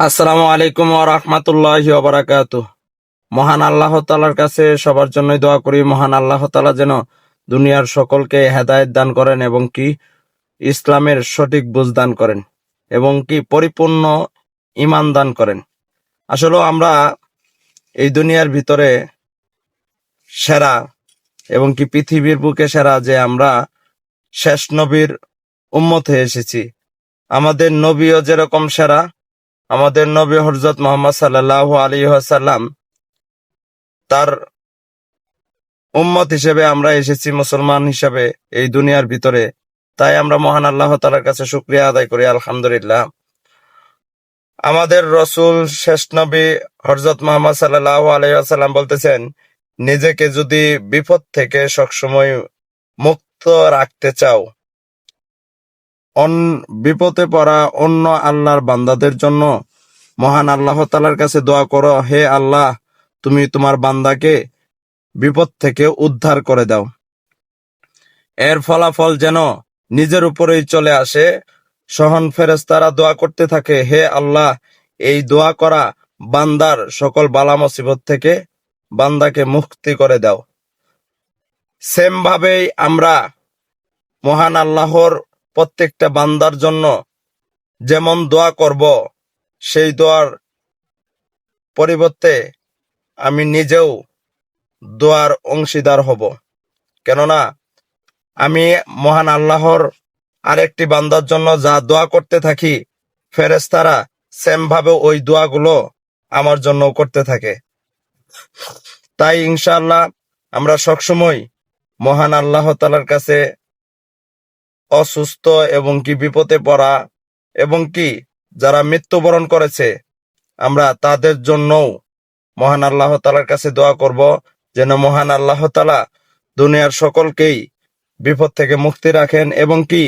আসসালামু আলাইকুম রহমতুল্লাহ বারাকাত মহান আল্লাহ তালার কাছে সবার জন্যই দোয়া করি, মহান আল্লাহ তালা যেন দুনিয়ার সকলকে হেদায়েত দান করেন এবং কি ইসলামের সঠিক বুঝ দান করেন এবং কি পরিপূর্ণ ইমান দান করেন। আসলে আমরা এই দুনিয়ার ভিতরে সেরা এবং কি পৃথিবীর বুকে সেরা যে আমরা শেষ নবীর উম্মতে এসেছি। আমাদের নবীও যেরকম সেরা আমাদের নবী হরজত মোহাম্মদ সাল্লাহ আলী সাল্লাম তার উম্মত হিসেবে আমরা এসেছি মুসলমান হিসেবে এই দুনিয়ার ভিতরে। তাই আমরা মহান আল্লাহ তালার কাছে শুক্রিয়া আদায় করি, আলহামদুলিল্লাহ। আমাদের রসুল শেষ নবী হরজত মোহাম্মদ সাল্লাহ আলাইসাল্লাম বলতেছেন, নিজেকে যদি বিপদ থেকে সবসময় মুক্ত রাখতে চাও বিপদে পড়া অন্য আল্লাহর বান্দাদের জন্য মহান আল্লাহ তালার কাছে দোয়া করো, হে আল্লাহ, তুমি তোমার বান্দাকে বিপদ থেকে উদ্ধার করে দাও। এর ফলাফল যেন নিজের উপরেই চলে আসে। সহন ফেরেস্তারা দোয়া করতে থাকে, হে আল্লাহ, এই দোয়া করা বান্দার সকল বালা মুসিবত থেকে বান্দাকে মুক্তি করে দাও। সেম ভাবেই আমরা মহান আল্লাহর প্রত্যেকটা বান্দার জন্য যেমন দোয়া করব, সেই দোয়ার পরিবর্তে আমি নিজেও দোয়ার অংশীদার হব। কেননা আমি মহান আল্লাহর আরেকটি বান্দার জন্য যা দোয়া করতে থাকি ফেরেস্তারা সেম ভাবে ওই দোয়াগুলো আমার জন্য করতে থাকে। তাই ইনশাআল্লাহ আমরা সবসময় মহান আল্লাহ তালার কাছে অসুস্থ এবং কি বিপদে পড়া এবং কি যারা মৃত্যুবরণ করেছে, আমরা তাদের জন্যও মহান আল্লাহ তালার কাছে দোয়া করব যেন মহান আল্লাহ তালা দুনিয়ার সকলকেই বিপদ থেকে মুক্তি রাখেন এবং কি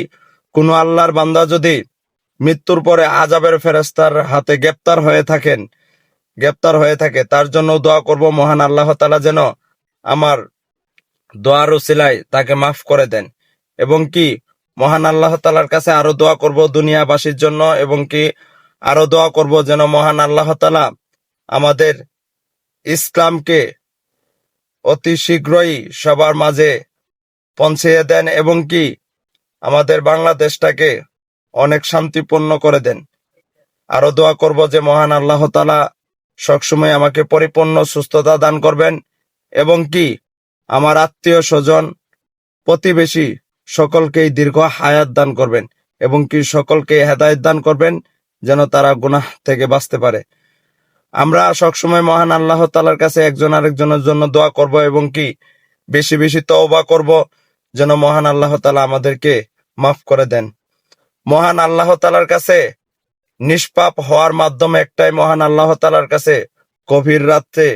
কোনো আল্লাহর বান্দা যদি মৃত্যুর পরে আজাবের ফেরেস্তার হাতে গ্রেপ্তার হয়ে থাকেন, গ্রেপ্তার হয়ে থাকে, তার জন্য দোয়া করব মহান আল্লাহ তালা যেন আমার দোয়ার উসিলায় তাকে মাফ করে দেন এবং কি মহান আল্লাহ তালার কাছে আরও দোয়া করব দুনিয়াবাসীর জন্য এবং কি আরও দোয়া করব যেন মহান আল্লাহ তালা আমাদের ইসলামকে অতি শীঘ্রই সবার মাঝে পৌঁছিয়ে দেন এবং কি আমাদের বাংলাদেশটাকে অনেক শান্তিপূর্ণ করে দেন। আরও দোয়া করব যে মহান আল্লাহ তালা সবসময় আমাকে পরিপূর্ণ সুস্থতা দান করবেন এবং কি আমার আত্মীয় স্বজন, প্রতিবেশী সকলকেই দীর্ঘ হায়াত দান করবেন এবং কি সকলকে হেদায়ত দান করবেন যেন তারা গুনাহ থেকে বাঁচতে পারে। আমরা সবসময় মহান আল্লাহ তালার কাছে একজন আরেকজনের জন্য দোয়া করব এবং কি বেশি বেশি তওবা করব যেন মহান আল্লাহ তালা আমাদেরকে মাফ করে দেন। মহান আল্লাহ তালার কাছে নিষ্পাপ হওয়ার মাধ্যমে একটাই মহান আল্লাহ তালার কাছে গভীর রাত্রে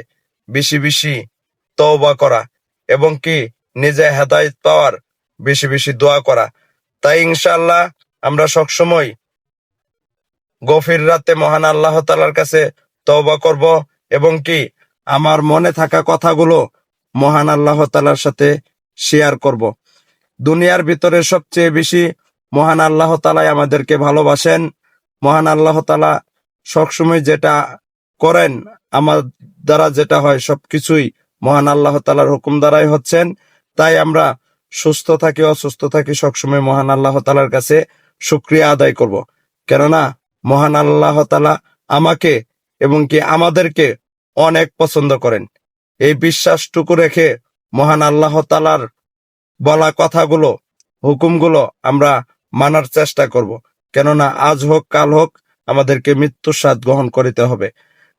বেশি বেশি তওবা করা এবং কি নিজে হেদায়ত পাওয়ার বেশি বেশি দোয়া করা। তাই ইনশাআল্লাহ আমরা সবসময় গভীর রাতে মহান আল্লাহ তালার কাছে তওবা করব এবং কি আমার মনে থাকা কথাগুলো মহান আল্লাহ তালার সাথে শেয়ার করব। দুনিয়ার ভিতরে সবচেয়ে বেশি মহান আল্লাহ তালাই আমাদেরকে ভালোবাসেন। মহান আল্লাহ তালা সবসময় যেটা করেন আমার দ্বারা যেটা হয় সবকিছুই মহান আল্লাহ তালার হুকুম দ্বারাই হচ্ছেন। তাই আমরা সুস্থ থাকি, অসুস্থ থাকি, সবসময় মহান আল্লাহ তালার কাছে শুক্রিয়া আদায় করব। কেননা, মহান আল্লাহ তালা আমাকে এবং কি আমাদেরকে অনেক পছন্দ করেন এই বিশ্বাসটুকু রেখে মহান আল্লাহ তালার বলা কথাগুলো, হুকুমগুলো আমরা মানার চেষ্টা করব। কেননা, আজ হোক, কাল হোক, আমাদেরকে মৃত্যুর স্বাদ গ্রহণ করিতে হবে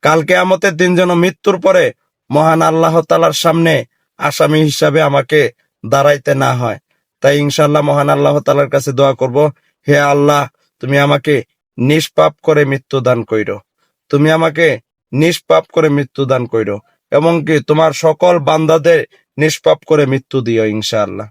কালকে আমাদের দিন যেন মৃত্যুর পরে মহান আল্লাহ তালার সামনে আসামি হিসাবে আমাকে দাঁড়াইতে না হয়। তাই ইনশাল্লাহ মহান আল্লাহ তালার কাছে দোয়া করব, হে আল্লাহ, তুমি আমাকে নিষ্পাপ করে মৃত্যু দান কইরো। তুমি আমাকে নিষ্পাপ করে মৃত্যু দান কইরো, এমনকি তোমার সকল বান্দাদের নিষ্পাপ করে মৃত্যু দিও ইনশাআল্লাহ।